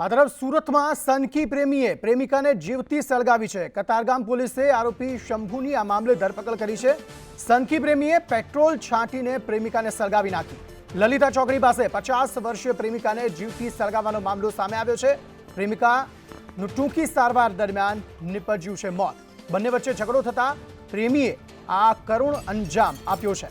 આ તરફ સુરતમાં સનકી પ્રેમીએ પ્રેમિકાને જીવતી સળગાવી છે. કતારગામ પોલીસે આરોપી શંભુની આ મામલે ધરપકડ કરી છે. સનકી પ્રેમીએ પેટ્રોલ છાંટીને પ્રેમિકાને સળગાવી નાખી. લલિતા ચોકડી પાસે પચાસ વર્ષીય પ્રેમિકાને જીવતી સળગાવવાનો મામલો સામે આવ્યો છે. પ્રેમિકાનું ટૂંકી સારવાર દરમિયાન નિપજ્યું છે મોત. બંને વચ્ચે ઝઘડો થતા પ્રેમીએ આ કરુણ અંજામ આપ્યો છે.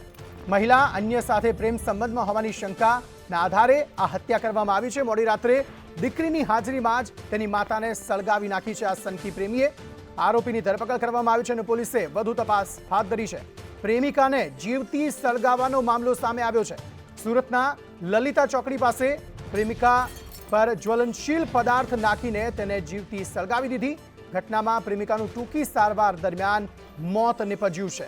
મહિલા અન્ય સાથે પ્રેમ સંબંધમાં હોવાની શંકાના આધારે આ હત્યા કરવામાં આવી છે. મોડી રાત્રે દીકરીની હાજરીમાં જ તેની માતાને સળગાવી નાખી છે આ સનકી પ્રેમીએ. આરોપીની ધરપકડ કરવામાં આવી છે અને પોલીસે વધુ તપાસ હાથ ધરી છે. પ્રેમિકાને જીવતી સળગાવવાનો મામલો સામે આવ્યો છે. સુરતના લલિતા ચોકડી પાસે પ્રેમિકા પર જ્વલનશીલ પદાર્થ નાખીને તેને જીવતી સળગાવી દીધી. ઘટનામાં પ્રેમિકાનું ટૂંકી સારવાર દરમિયાન મોત નિપજ્યું છે.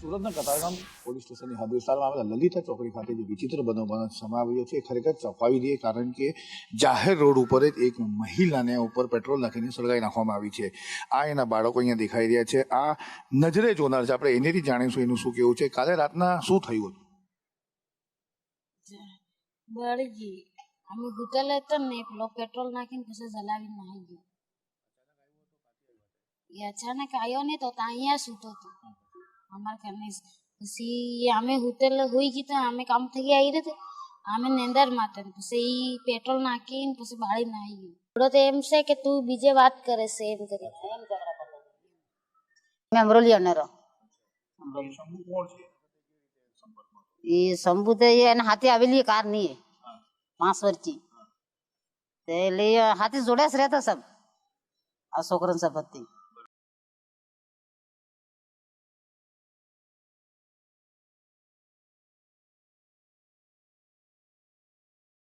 સુરતના કતારગામ પોલીસ સ્ટેશનની હદ વિસ્તારમાં આવેલા લલિતા ચોકડી ખાતે જે વિચિત્ર બનાવ બન- સામે છે. ખરેખર ચોંકાવી દે કારણ કે જાહેર રોડ ઉપર જ એક મહિલાને ઉપર પેટ્રોલ નાખીને સળગાવી નાખવામાં આવી છે. આ એના બાળકો અહીંયા દેખાઈ રહ્યા છે. આ નજરે જોનાર છે. આપણે એનેથી જાણીશું એનું શું કેવું છે. કાલે રાતના શું થયું હતું? બળજી, અમે હોટેલ હતા ને પેલો પેટ્રોલ નાખીને પછી જલાવીને નાહી ગયો. એ અચાનક આવ્યો ને તો ત્યાં અહીંયા સૂતો હતો. અમારા ઘરને પછી અમે હોટેલ હોઈ ગઈ તો અમે કામ થઈ આવી રીતે અમે નેંદરમાં હતા ને. પછી એ પેટ્રોલ નાખીને પછી બાળી નાહી ગયો થોડો તો એમ છે કે તું બીજે વાત કરે છે એમ કરી. મેં અમરોલી અનેરો એ શંભુ તો એ એના હાથે આવેલી કાર નહીં પાંચ વર્ષથી તે એટલે હાથે જોડ્યા જ રહેતા સબ. આ છોકરાને